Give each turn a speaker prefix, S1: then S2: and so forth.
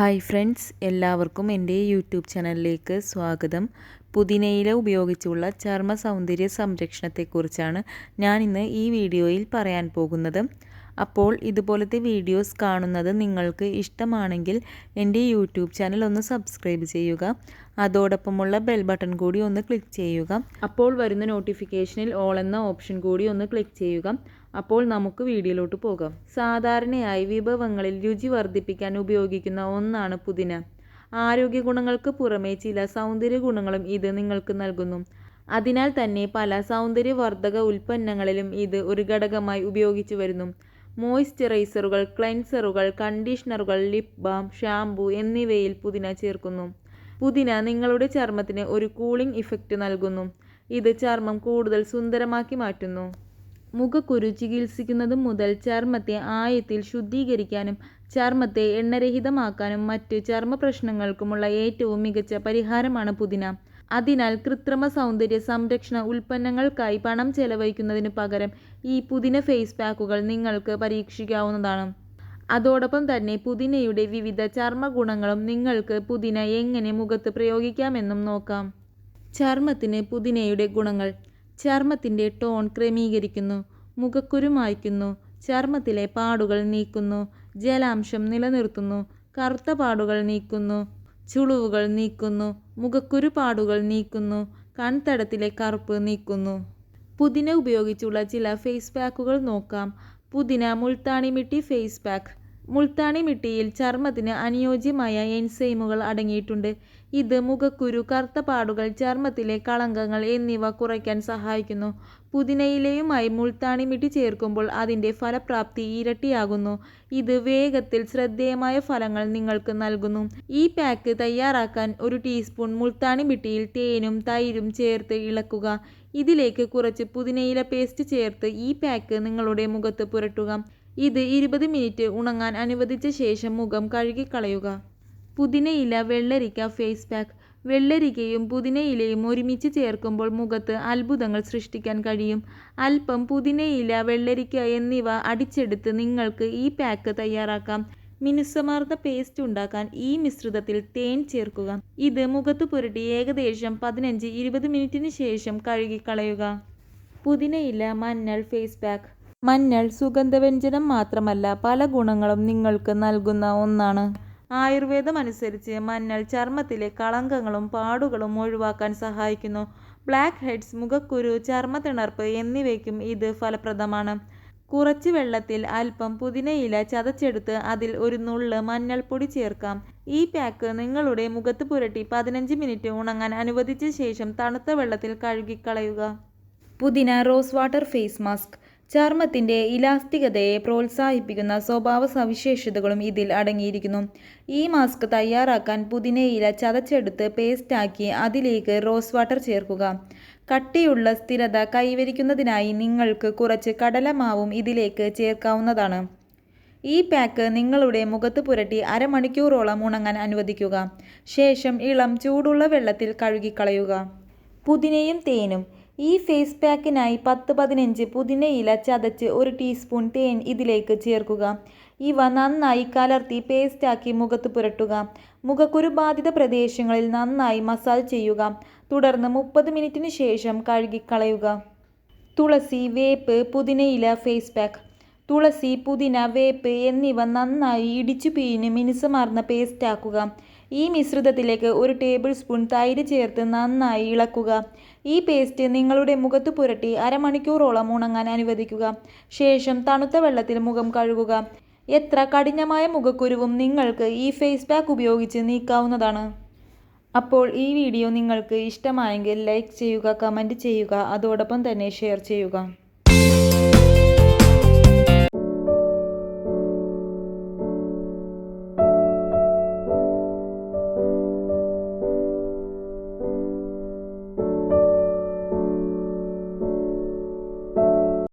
S1: Hi friends എല്ലാവർക്കും എന്റെ YouTube ചാനലിലേക്ക് സ്വാഗതം. പുതിനയില ഉപയോഗിച്ചുള്ള ചർമ്മ സൗന്ദര്യ സംരക്ഷണത്തെക്കുറിച്ചാണ് ഞാൻ ഇന്ന് ഈ വീഡിയോയിൽ പറയാൻ പോകുന്നത്. അപ്പോൾ ഇതുപോലത്തെ വീഡിയോസ് കാണുന്നത് നിങ്ങൾക്ക് ഇഷ്ടമാണെങ്കിൽ എന്റെ യൂട്യൂബ് ചാനൽ ഒന്ന് സബ്സ്ക്രൈബ് ചെയ്യുക. അതോടൊപ്പമുള്ള ബെൽ ബട്ടൺ കൂടി ഒന്ന് ക്ലിക്ക് ചെയ്യുക. അപ്പോൾ വരുന്ന നോട്ടിഫിക്കേഷനിൽ ഓൾ എന്ന ഓപ്ഷൻ കൂടി ഒന്ന് ക്ലിക്ക് ചെയ്യുക. അപ്പോൾ നമുക്ക് വീഡിയോയിലോട്ട് പോകാം. സാധാരണയായി വിഭവങ്ങളിൽ രുചി വർദ്ധിപ്പിക്കാൻ ഉപയോഗിക്കുന്ന ഒന്നാണ് പുതിന. ആരോഗ്യ ഗുണങ്ങൾക്ക് പുറമേ ചില സൗന്ദര്യ ഗുണങ്ങളും ഇത് നിങ്ങൾക്ക് നൽകുന്നു. അതിനാൽ തന്നെ പല സൗന്ദര്യവർദ്ധക ഉൽപ്പന്നങ്ങളിലും ഇത് ഒരു ഘടകമായി ഉപയോഗിച്ചു വരുന്നു. മോയ്സ്ചറൈസറുകൾ ക്ലെൻസറുകൾ കണ്ടീഷണറുകൾ ലിപ് ബാം ഷാംപൂ എന്നിവയിൽ പുതിന ചേർക്കുന്നു. പുതിന നിങ്ങളുടെ ചർമ്മത്തിന് ഒരു കൂളിംഗ് ഇഫക്റ്റ് നൽകുന്നു. ഇത് ചർമ്മം കൂടുതൽ സുന്ദരമാക്കി മാറ്റുന്നു. മുഖക്കുരു ചികിത്സിക്കുന്നതും മുതൽ ചർമ്മത്തെ ആയത്തിൽ ശുദ്ധീകരിക്കാനും ചർമ്മത്തെ എണ്ണരഹിതമാക്കാനും മറ്റ് ചർമ്മ പ്രശ്നങ്ങൾക്കുമുള്ള ഏറ്റവും മികച്ച പരിഹാരമാണ് പുതിന. അതിനാൽ കൃത്രിമ സൗന്ദര്യ സംരക്ഷണ ഉൽപ്പന്നങ്ങൾക്കായി പണം ചെലവഴിക്കുന്നതിന് പകരം ഈ പുതിന ഫേസ് പാക്കുകൾ നിങ്ങൾക്ക് പരീക്ഷിക്കാവുന്നതാണ്. അതോടൊപ്പം തന്നെ പുതിനയുടെ വിവിധ ചർമ്മ ഗുണങ്ങളും നിങ്ങൾക്ക് പുതിന എങ്ങനെ മുഖത്ത് പ്രയോഗിക്കാമെന്നും നോക്കാം. ചർമ്മത്തിന് പുതിനയുടെ ഗുണങ്ങൾ ചർമ്മത്തിന്റെ ടോൺ ക്രമീകരിക്കുന്നു മുഖക്കുരു മായ്ക്കുന്നു ചർമ്മത്തിലെ പാടുകൾ നീക്കുന്നു ജലാംശം നിലനിർത്തുന്നു കറുത്ത പാടുകൾ നീക്കുന്നു ചുളിവുകൾ നീക്കുന്നു മുഖക്കുരു പാടുകൾ നീക്കുന്നു കൺതടത്തിലെ കറുപ്പ് നീക്കുന്നു. പുതിന ഉപയോഗിച്ചുള്ള ചില ഫേസ് പാക്കുകൾ നോക്കാം. പുതിന മുൾത്താണിമിട്ടി ഫേസ് പാക്ക്. മുൾത്താണി മിട്ടിയിൽ ചർമ്മത്തിന് അനുയോജ്യമായ എൻസൈമുകൾ അടങ്ങിയിട്ടുണ്ട്. ഇത് മുഖക്കുരു കറുത്ത പാടുകൾ ചർമ്മത്തിലെ കളങ്കങ്ങൾ എന്നിവ കുറയ്ക്കാൻ സഹായിക്കുന്നു. പുതിനയിലയുമായി മുൾത്താണി മിട്ടി ചേർക്കുമ്പോൾ അതിന്റെ ഫലപ്രാപ്തി ഇരട്ടിയാകുന്നു. ഇത് വേഗത്തിൽ ശ്രദ്ധേയമായ ഫലങ്ങൾ നിങ്ങൾക്ക് നൽകുന്നു. ഈ പാക്ക് തയ്യാറാക്കാൻ ഒരു ടീസ്പൂൺ മുൾത്താണി മിട്ടിയിൽ തേനും തൈരും ചേർത്ത് ഇളക്കുക. ഇതിലേക്ക് കുറച്ച് പുതിനയില പേസ്റ്റ് ചേർത്ത് ഈ പാക്ക് നിങ്ങളുടെ മുഖത്ത് പുരട്ടുക. ഇത് ഇരുപത് മിനിറ്റ് ഉണങ്ങാൻ അനുവദിച്ച ശേഷം മുഖം കഴുകിക്കളയുക. പുതിനയില വെള്ളരിക്ക ഫേസ് പാക്ക് വെള്ളരിക്കയും പുതിനയിലയും ഒരുമിച്ച് ചേർക്കുമ്പോൾ മുഖത്ത് അത്ഭുതങ്ങൾ സൃഷ്ടിക്കാൻ കഴിയും. അല്പം പുതിനയില വെള്ളരിക്ക എന്നിവ അടിച്ചെടുത്ത് നിങ്ങൾക്ക് ഈ പാക്ക് തയ്യാറാക്കാം. മിനുസമാർന്ന പേസ്റ്റ് ഉണ്ടാക്കാൻ ഈ മിശ്രിതത്തിൽ തേൻ ചേർക്കുക. ഇത് മുഖത്ത് പുരട്ടി ഏകദേശം പതിനഞ്ച് ഇരുപത് മിനിറ്റിന് ശേഷം കഴുകിക്കളയുക. പുതിനയില മഞ്ഞൾ ഫേസ് പാക്ക് മഞ്ഞൾ സുഗന്ധവ്യഞ്ജനം മാത്രമല്ല പല ഗുണങ്ങളും നിങ്ങൾക്ക് നൽകുന്ന ഒന്നാണ്. ആയുർവേദം അനുസരിച്ച് മഞ്ഞൾ ചർമ്മത്തിലെ കളങ്കങ്ങളും പാടുകളും ഒഴിവാക്കാൻ സഹായിക്കുന്നു. ബ്ലാക്ക് ഹെഡ്സ് മുഖക്കുരു ചർമ്മത്തിണർപ്പ് എന്നിവയ്ക്കും ഇത് ഫലപ്രദമാണ്. കുറച്ച് വെള്ളത്തിൽ അല്പം പുതിനയില ചതച്ചെടുത്ത് അതിൽ ഒരു നുള്ള് മഞ്ഞൾപ്പൊടി ചേർക്കാം. ഈ പാക്ക് നിങ്ങളുടെ മുഖത്ത് പുരട്ടി പതിനഞ്ച് മിനിറ്റ് ഉണങ്ങാൻ അനുവദിച്ച ശേഷം തണുത്ത വെള്ളത്തിൽ കഴുകിക്കളയുക. പുതിന റോസ് വാട്ടർ ഫേസ് മാസ്ക്. ചർമ്മത്തിന്റെ ഇലാസ്തികതയെ പ്രോത്സാഹിപ്പിക്കുന്ന സ്വഭാവ സവിശേഷതകളും ഇതിൽ അടങ്ങിയിരിക്കുന്നു. ഈ മാസ്ക് തയ്യാറാക്കാൻ പുതിനയില ചതച്ചെടുത്ത് പേസ്റ്റാക്കി അതിലേക്ക് റോസ് വാട്ടർ ചേർക്കുക. കട്ടിയുള്ള സ്ഥിരത കൈവരിക്കുന്നതിനായി നിങ്ങൾക്ക് കുറച്ച് കടലമാവും ഇതിലേക്ക് ചേർക്കാവുന്നതാണ്. ഈ പാക്ക് നിങ്ങളുടെ മുഖത്ത് പുരട്ടി അരമണിക്കൂറോളം ഉണങ്ങാൻ അനുവദിക്കുക. ശേഷം ഇളം ചൂടുള്ള വെള്ളത്തിൽ കഴുകിക്കളയുക. പുതിനയും തേനും ഈ ഫേസ് പാക്കിനായി പത്ത് പതിനഞ്ച് പുതിനയില ചതച്ച് ഒരു ടീസ്പൂൺ തേൻ ഇതിലേക്ക് ചേർക്കുക. ഇവ നന്നായി കലർത്തി പേസ്റ്റാക്കി മുഖത്ത് പുരട്ടുക. മുഖക്കുരു ബാധിത പ്രദേശങ്ങളിൽ നന്നായി മസാജ് ചെയ്യുക. തുടർന്ന് മുപ്പത് മിനിറ്റിന് ശേഷം കഴുകിക്കളയുക. തുളസി വേപ്പ് പുതിനയില ഫേസ് പാക്ക് തുളസി പുതിന വേപ്പ് എന്നിവ നന്നായി ഇടിച്ചു പിഴിഞ്ഞ് മിനുസമാർന്ന പേസ്റ്റാക്കുക ഈ മിശ്രിതത്തിലേക്ക് ഒരു ടേബിൾ സ്പൂൺ തൈര് ചേർത്ത് നന്നായി ഇളക്കുക. ഈ പേസ്റ്റ് നിങ്ങളുടെ മുഖത്ത് പുരട്ടി അരമണിക്കൂറോളം ഉണങ്ങാൻ അനുവദിക്കുക. ശേഷം തണുത്ത വെള്ളത്തിൽ മുഖം കഴുകുക. എത്ര കഠിനമായ മുഖക്കുരുവും നിങ്ങൾക്ക് ഈ ഫേസ് പാക്ക് ഉപയോഗിച്ച് നീക്കാവുന്നതാണ്. അപ്പോൾ ഈ വീഡിയോ നിങ്ങൾക്ക് ഇഷ്ടമായെങ്കിൽ ലൈക്ക് ചെയ്യുക കമന്റ് ചെയ്യുക അതോടൊപ്പം തന്നെ ഷെയർ ചെയ്യുക.